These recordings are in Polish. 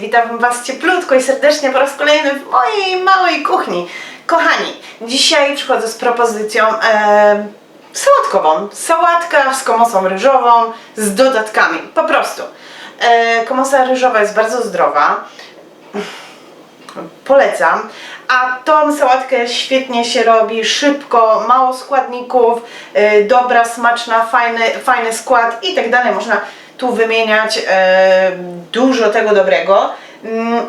Witam Was cieplutko i serdecznie po raz kolejny w mojej małej kuchni. Kochani, dzisiaj przychodzę z propozycją e, sałatkową. Sałatka z komosą ryżową, z dodatkami, po prostu. E, komosa ryżowa jest bardzo zdrowa, polecam. A tą sałatkę świetnie się robi, szybko, mało składników, yy, dobra, smaczna, fajny, fajny skład i tak dalej. Można tu wymieniać yy, dużo tego dobrego. Mm,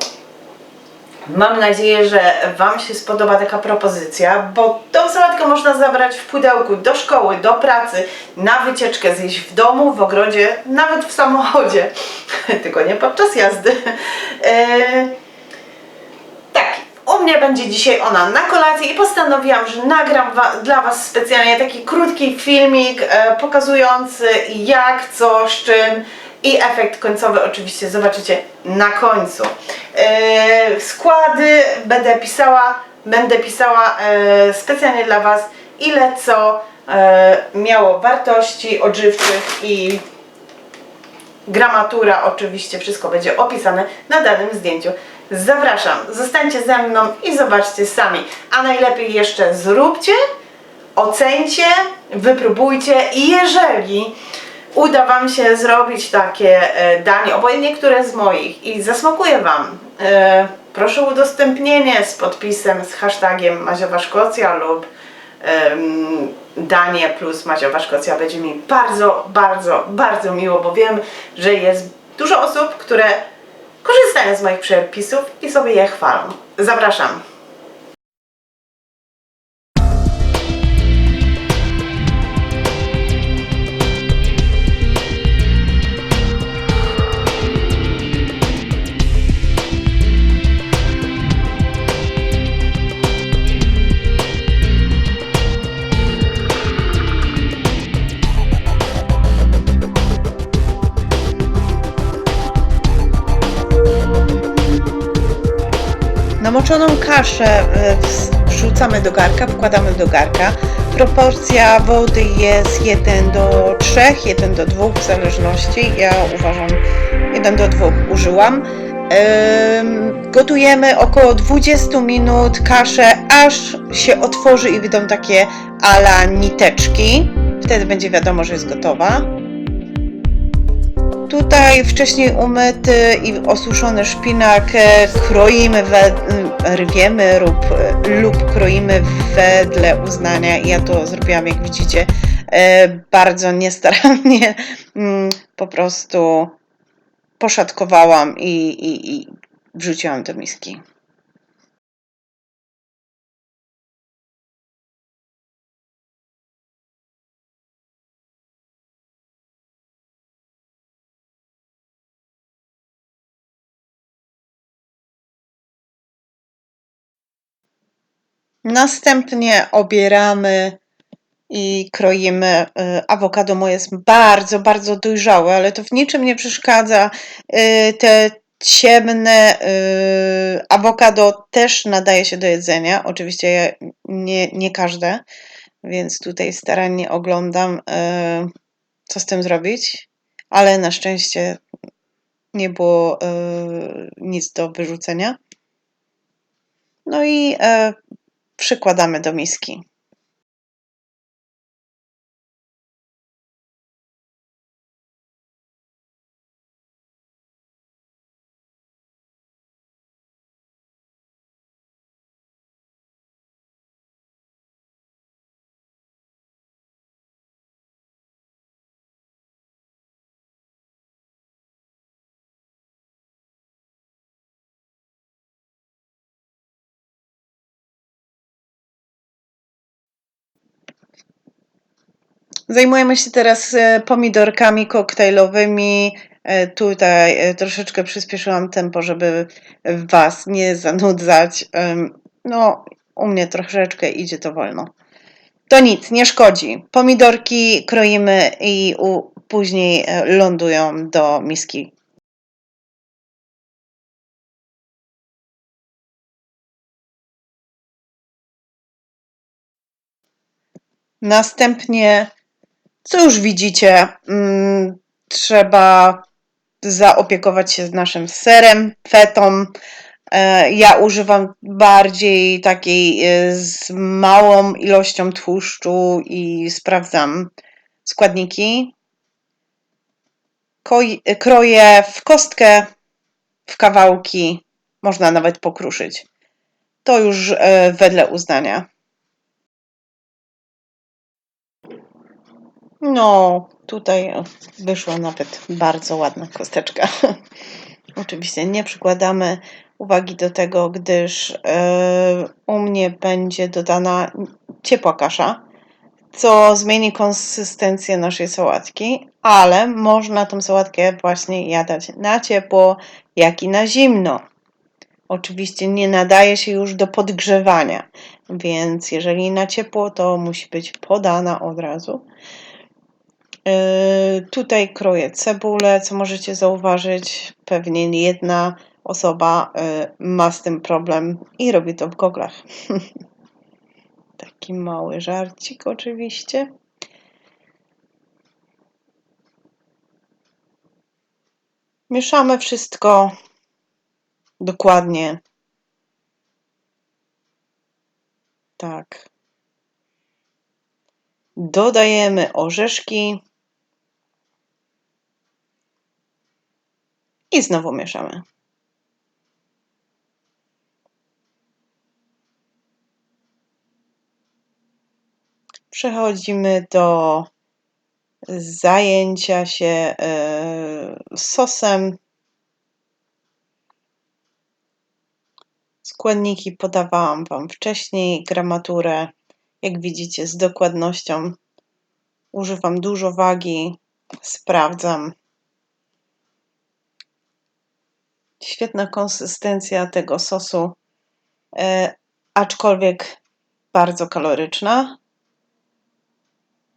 Mam nadzieję, że Wam się spodoba taka propozycja, bo tą sałatkę można zabrać w pudełku do szkoły, do pracy, na wycieczkę, zjeść w domu, w ogrodzie, nawet w samochodzie, tylko nie podczas jazdy. Będzie dzisiaj ona na kolację i postanowiłam, że nagram wa- dla Was specjalnie taki krótki filmik e, pokazujący jak, co, z czym i efekt końcowy oczywiście zobaczycie na końcu. E, składy będę pisała, będę pisała e, specjalnie dla Was ile co e, miało wartości odżywczych i gramatura oczywiście, wszystko będzie opisane na danym zdjęciu. Zapraszam, zostańcie ze mną i zobaczcie sami. A najlepiej jeszcze zróbcie, ocencie, wypróbujcie i jeżeli uda Wam się zrobić takie e, danie, obojętnie które z moich i zasmakuje Wam, e, proszę o udostępnienie z podpisem, z hashtagiem Maziowa Szkocja lub danie plus Maziowa Szkocja będzie mi bardzo, bardzo, bardzo miło, bo wiem, że jest dużo osób, które korzystają z moich przepisów i sobie je chwalą. Zapraszam. Namoczoną kaszę e, wrzucamy do garka, wkładamy do garka. Proporcja wody jest 1 do 3, 1 do 2 w zależności. Ja uważam 1 do 2 użyłam. Gotujemy około 20 minut kaszę, aż się otworzy i wyjdą takie ala niteczki. Wtedy będzie wiadomo, że jest gotowa. Tutaj wcześniej umyty i osuszony szpinak e, kroimy, we, rwiemy lub, lub kroimy wedle uznania. Ja to zrobiłam, jak widzicie, e, bardzo niestarannie. Mm, Po prostu poszatkowałam i, i, i wrzuciłam do miski. Następnie obieramy i kroimy. y, Awokado moje jest bardzo, bardzo dojrzałe, ale to w niczym nie przeszkadza. Y, Te ciemne y, awokado też nadaje się do jedzenia. Oczywiście nie, nie każde, więc tutaj starannie oglądam, co z tym zrobić, ale na szczęście nie było nic do wyrzucenia. No i przykładamy do miski. Zajmujemy się teraz e, pomidorkami koktajlowymi. E, Tutaj e, troszeczkę przyspieszyłam tempo, żeby Was nie zanudzać. No, u mnie troszeczkę idzie to wolno. To nic, nie szkodzi. Pomidorki kroimy i później lądują do miski. Następnie, co już widzicie, mm, trzeba zaopiekować się naszym serem, fetą. E, Ja używam bardziej takiej e, z małą ilością tłuszczu i sprawdzam składniki. Koi- Kroję w kostkę, w kawałki, można nawet pokruszyć. To już e, wedle uznania. No, tutaj wyszła nawet bardzo ładna kosteczka. Oczywiście nie przykładamy uwagi do tego, gdyż e, u mnie będzie dodana ciepła kasza, co zmieni konsystencję naszej sałatki, ale można tą sałatkę właśnie jadać na ciepło, jak i na zimno. Oczywiście nie nadaje się już do podgrzewania, więc jeżeli na ciepło, to musi być podana od razu. Yy, Tutaj kroję cebulę, co możecie zauważyć. Pewnie jedna osoba yy, ma z tym problem i robi to w goglach. Taki mały żarcik oczywiście. Mieszamy wszystko dokładnie. Tak. Dodajemy orzeszki. I znowu mieszamy. Przechodzimy do zajęcia się e, sosem. Składniki podawałam Wam wcześniej, gramaturę. Jak widzicie, z dokładnością używam dużo wagi, sprawdzam. Świetna konsystencja tego sosu, e, aczkolwiek bardzo kaloryczna.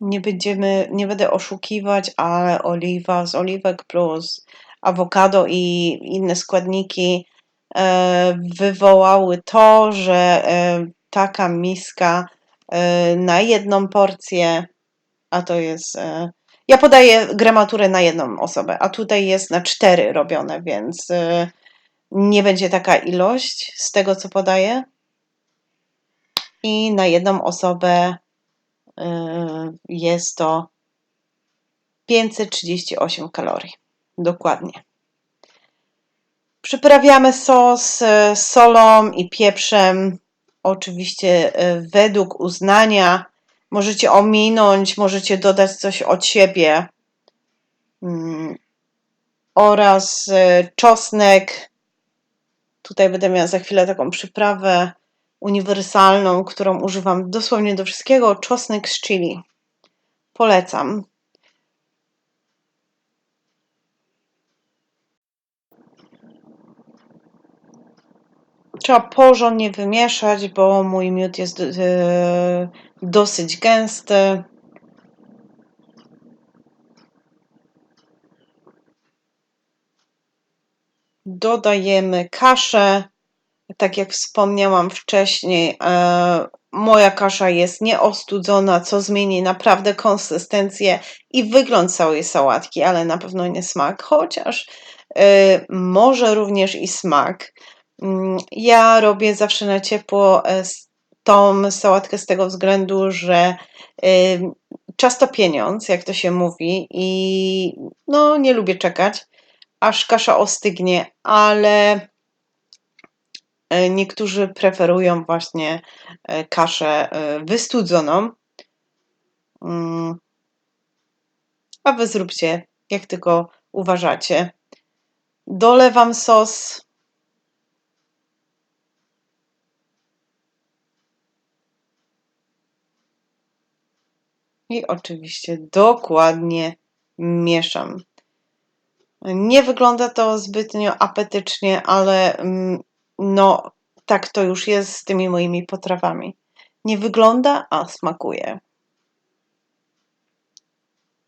Nie będziemy, nie będę oszukiwać, ale oliwa z oliwek plus awokado i inne składniki e, wywołały to, że e, taka miska na jedną porcję, a to jest. Ja podaję gramaturę na jedną osobę, a tutaj jest na cztery robione, więc nie będzie taka ilość z tego, co podaję. I na jedną osobę e, jest to 538 kalorii. Dokładnie. Przyprawiamy sos solą i pieprzem. Oczywiście e, według uznania. Możecie ominąć, możecie dodać coś od siebie. Mm, Oraz e, czosnek. Tutaj będę miała za chwilę taką przyprawę uniwersalną, którą używam dosłownie do wszystkiego. Czosnek z chili. Polecam. Trzeba porządnie wymieszać, bo mój miód jest e, dosyć gęsty. Dodajemy kaszę. Tak jak wspomniałam wcześniej, e, moja kasza jest nieostudzona, co zmieni naprawdę konsystencję i wygląd całej sałatki, ale na pewno nie smak, chociaż e, może również i smak. Mm, Ja robię zawsze na ciepło e, tą sałatkę z tego względu, że czas to pieniądz, jak to się mówi, i no nie lubię czekać, aż kasza ostygnie, ale e, niektórzy preferują właśnie e, kaszę e, wystudzoną. Mm, A wy zróbcie, jak tylko uważacie. Dolewam sos. I oczywiście dokładnie mieszam. Nie wygląda to zbytnio apetycznie, ale mm, no, tak to już jest z tymi moimi potrawami. Nie wygląda, a smakuje.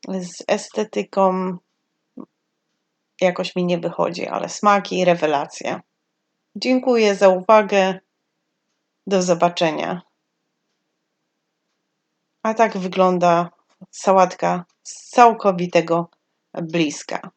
Z estetyką jakoś mi nie wychodzi, ale smaki rewelacja. Dziękuję za uwagę. Do zobaczenia. A tak wygląda sałatka z całkowitego bliska.